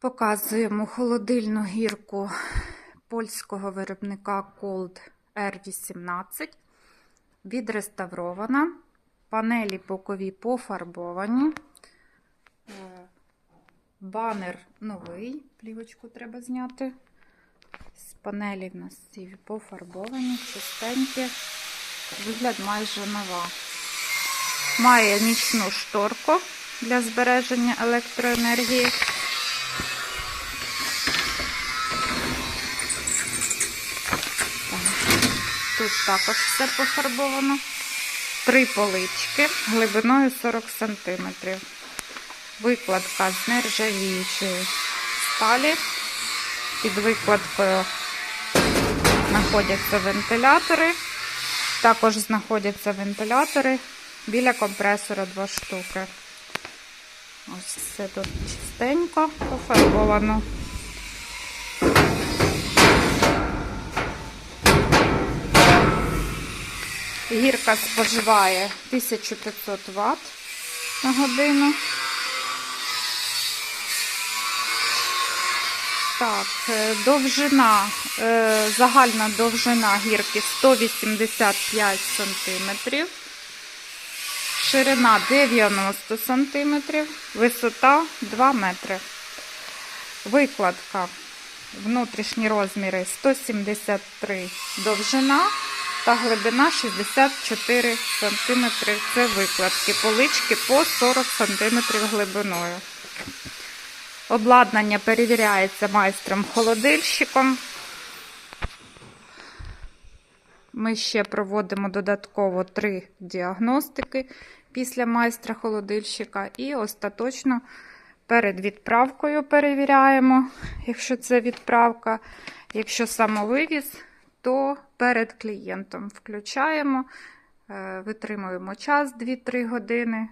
Показуємо холодильну гірку польського виробника Cold R18. Відреставрована. Панелі бокові пофарбовані. Е, Банер новий. Плівочку треба зняти. З панелі в нас ці пофарбовані, чистенькі. Вигляд майже нова. Має нічну шторку для збереження електроенергії. Тут також все пофарбовано. Три полички глибиною 40 см. Викладка з нержавіючої сталі. Під викладкою знаходяться вентилятори. Також знаходяться вентилятори біля компресора два штуки. Ось все тут чистенько пофарбовано. Гірка споживає 1500 Вт на годину. Так, е, довжина, е, загальна довжина гірки 185 см, ширина 90 см, висота 2 метри. Викладка, внутрішні розміри 173 довжина та глибина 64 см. Це викладки, полички по 40 см глибиною. Обладнання перевіряється майстром-холодильщиком. Ми ще проводимо додатково три діагностики після майстра-холодильщика і остаточно перед відправкою перевіряємо, якщо це відправка. Якщо самовивіз, то перед клієнтом включаємо, е, витримуємо час 2-3 години.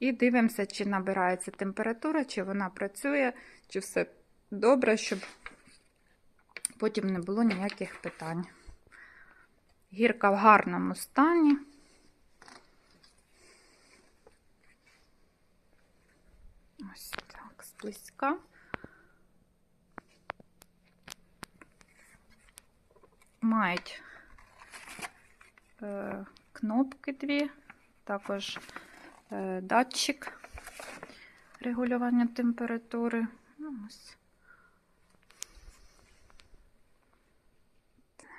І дивимося, чи набирається температура, чи вона працює, чи все добре, щоб потім не було ніяких питань. Гірка в гарному стані. Ось так, зблизька. Мають е, кнопки дві, також е, датчик регулювання температури. Ну, ось.